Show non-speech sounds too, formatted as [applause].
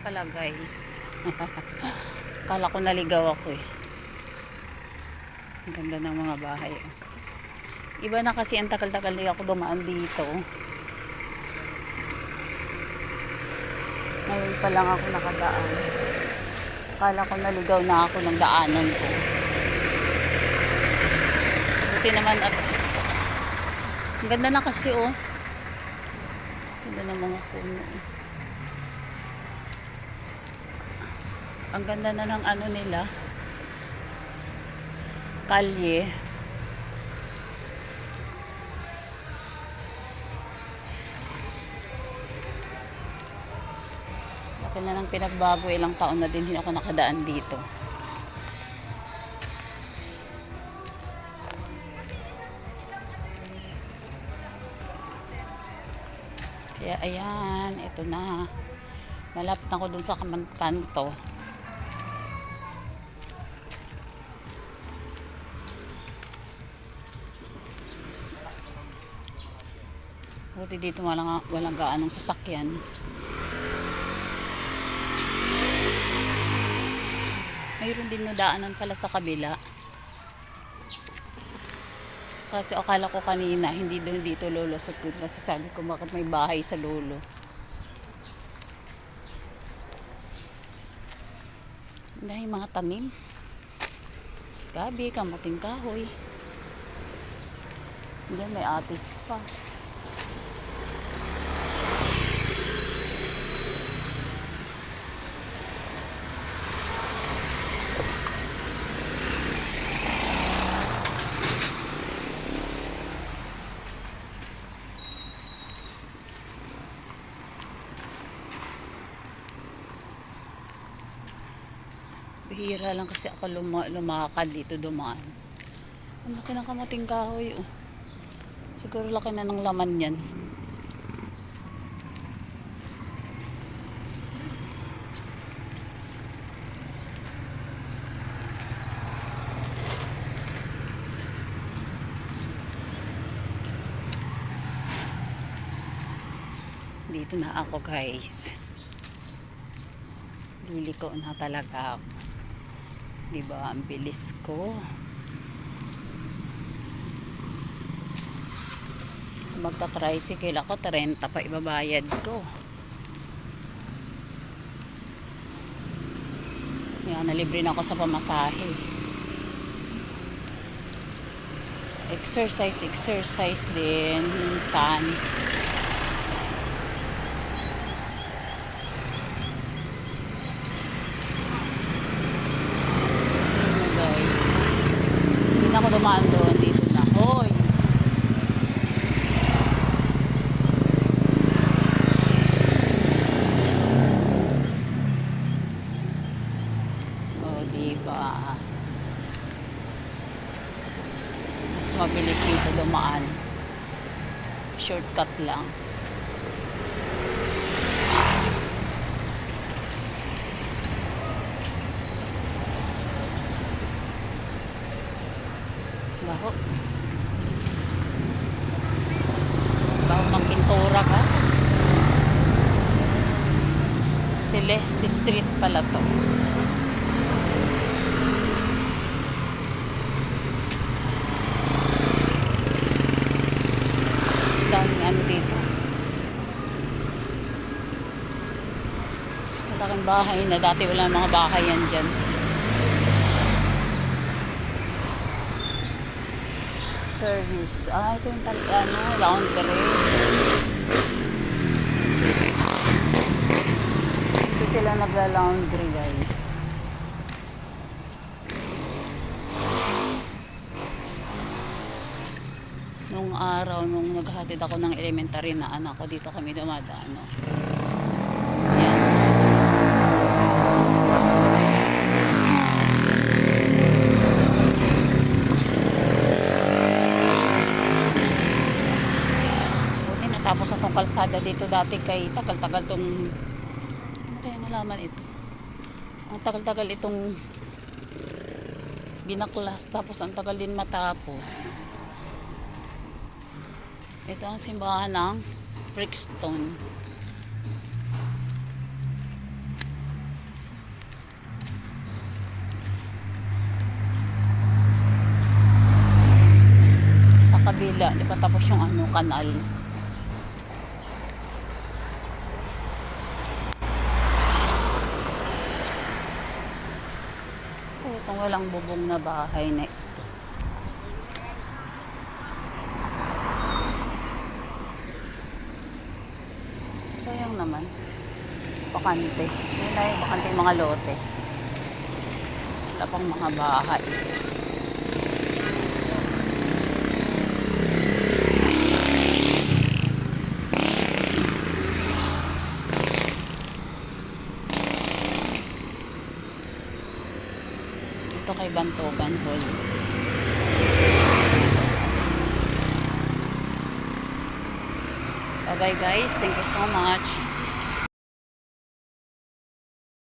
pala guys. [laughs] Kala ko naligaw ako eh. Ang ganda ng mga bahay. oh. Iba na kasi ang tagal-tagal na ako dumaan dito. Ngayon pa lang ako nakadaan. Kala ko naligaw na ako ng daanan ko. Buti naman at ang ganda na kasi oh. Ganda ng mga puno. Ang ganda na ng ano nila. Kalye. Laki na ng pinagbago. Ilang taon na din hindi ako nakadaan dito. Kaya ayan, ito na. Malapit na ako dun sa kanto. Buti dito walang, walang gaanong sasakyan. Mayroon din na daanan pala sa kabila. Kasi akala ko kanina, hindi doon dito lolo sa Kasi sabi ko, bakit may bahay sa lolo? Dahil mga tanim. Gabi, kamating kahoy. Diyan may atis pa. Bihira lang kasi ako luma lumakad dito dumaan. Ang laki ng kamating kahoy. Oh. Siguro laki na ng laman yan. Dito na ako guys. Liliko na talaga ako. Diba? Ang bilis ko. Magta-tricycle ako, 30 pa ibabayad ko. Yan, nalibre na ako sa pamasahe. Exercise, exercise din. Minsan. Ayun na, guys. Hindi na ako dumaan doon. Dito na. Hoy! Oh, di ba? Mas mabilis dito dumaan. Shortcut lang. Baho. Baho ng pintura ka. Celeste Street pala to. Daming ano dito. Malaking bahay na dati wala mga bahay yan dyan. service. Ah, ito yung tal- ano, laundry. Ito sila nagla-laundry, guys. Nung araw, nung naghahatid ako ng elementary na anak ko, dito kami dumadaan. No? Yan. Buti natapos na tong kalsada dito dati kay tagal-tagal tong ano kaya nalaman ito ang tagal-tagal itong binaklas tapos ang tagal din matapos ito ang simbahan ng Brixton. Sa kabila, di ba tapos yung ano, kanal. Itong walang bubong na bahay na ito. Sayang naman. Bakante. Yun na yung bakante yung mga lote. Wala pang mga bahay. Ito kay Bantogan Hall. Bye bye guys. Thank you so much.